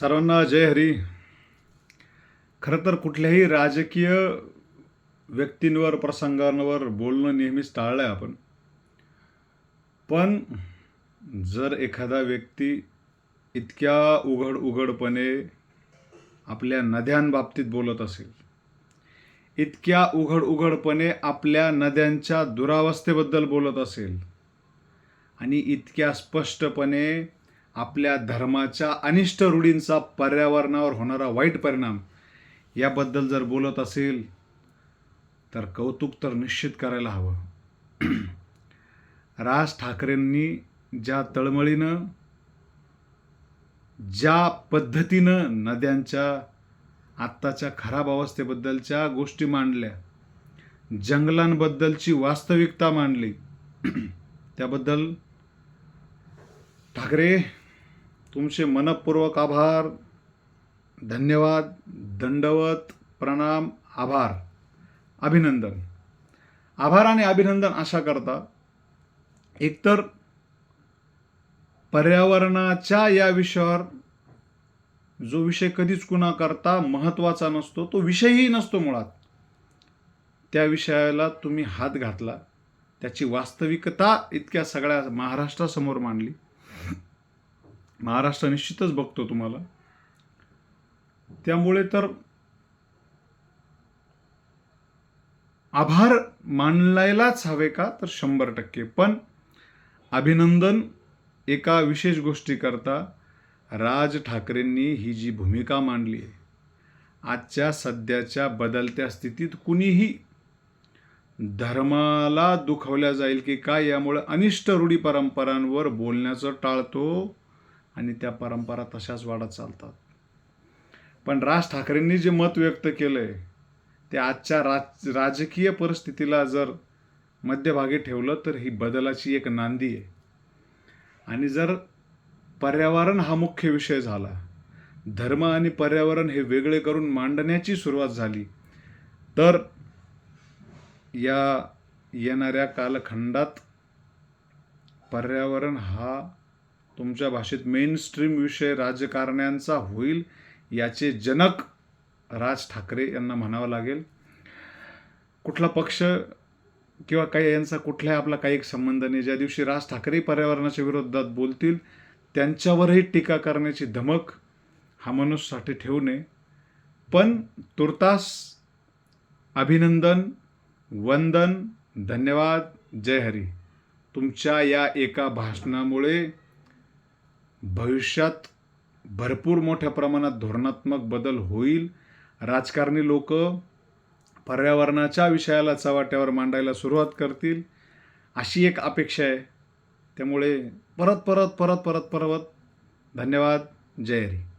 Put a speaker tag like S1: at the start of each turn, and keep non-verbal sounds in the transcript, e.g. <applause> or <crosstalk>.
S1: सर्वांना जय हरी. खरं तर कुठल्याही राजकीय व्यक्तींवर प्रसंगांवर बोलणं नेहमीच टाळलं आहे आपण. पण जर एखादा व्यक्ती इतक्या उघड उघडपणे आपल्या नद्यांबाबतीत बोलत असेल इतक्या उघड उघडपणे आपल्या नद्यांच्या दुरावस्थेबद्दल बोलत असेल आणि इतक्या स्पष्टपणे आपल्या धर्माच्या अनिष्ट रूढींचा पर्यावरणावर होणारा वाईट परिणाम याबद्दल जर बोलत असेल तर कौतुक तर निश्चित करायला हवं. <clears throat> राज ठाकरेंनी ज्या तळमळीनं ज्या पद्धतीनं नद्यांच्या आत्ताच्या खराब अवस्थेबद्दलच्या गोष्टी मांडल्या जंगलांबद्दलची वास्तविकता मांडली <clears throat> त्याबद्दल ठाकरे तुमचे मनपूर्वक आभार. धन्यवाद. दंडवत. प्रणाम. आभार. अभिनंदन. आभार आणि अभिनंदन अशा करता एकतर पर्यावरणाच्या या विषयावर जो विषय कधीच कुणाकरता महत्त्वाचा नसतो तो विषयही नसतो मुळात. त्या विषयाला तुम्ही हात घातला. त्याची वास्तविकता इतक्या सगळ्या महाराष्ट्रासमोर मांडली. महाराष्ट्र निश्चितच बघतो तुम्हाला. त्यामुळे तर आभार मानलायलाच हवे का? तर शंभर टक्के. पण अभिनंदन एका विशेष गोष्टीकरता राज ठाकरेंनी ही जी भूमिका मांडली आहे आजच्या सध्याच्या बदलत्या स्थितीत कुणीही धर्माला दुखवल्या जाईल की काय यामुळे अनिष्ट रूढी परंपरांवर बोलण्याचं टाळतो. आणि त्या परंपरा तशाच वाढत चालतात. पण राज ठाकरेंनी जे मत व्यक्त केलं आहे ते आजच्या राज राजकीय परिस्थितीला जर मध्यभागी ठेवलं तर ही बदलाची एक नांदी आहे. आणि जर पर्यावरण हा मुख्य विषय झाला धर्म आणि पर्यावरण हे वेगळे करून मांडण्याची सुरुवात झाली तर या येणाऱ्या कालखंडात पर्यावरण हा तुमच्या भाषेत मेन स्ट्रीम विषय राजकारण्यांचा होईल याचे जनक राज ठाकरे यांना म्हणावं लागेल. कुठला पक्ष किंवा काही यांचा कुठलाही आपला काही एक संबंध नाही. ज्या दिवशी राज ठाकरे पर्यावरणाच्या विरोधात बोलतील त्यांच्यावरही टीका करण्याची धमक हा मनुष्यासाठी ठेवू नये. पण तुर्तास अभिनंदन वंदन धन्यवाद जय हरी. तुमच्या या एका भाषणामुळे भविष्यात भरपूर मोठ्या प्रमाणात धोरणात्मक बदल होईल. राजकारणी लोक पर्यावरणाच्या विषयाला चव्हाट्यावर मांडायला सुरुवात करतील. अशी एक अपेक्षा आहे. त्यामुळे परत परत परत परत परत धन्यवाद. जय हरी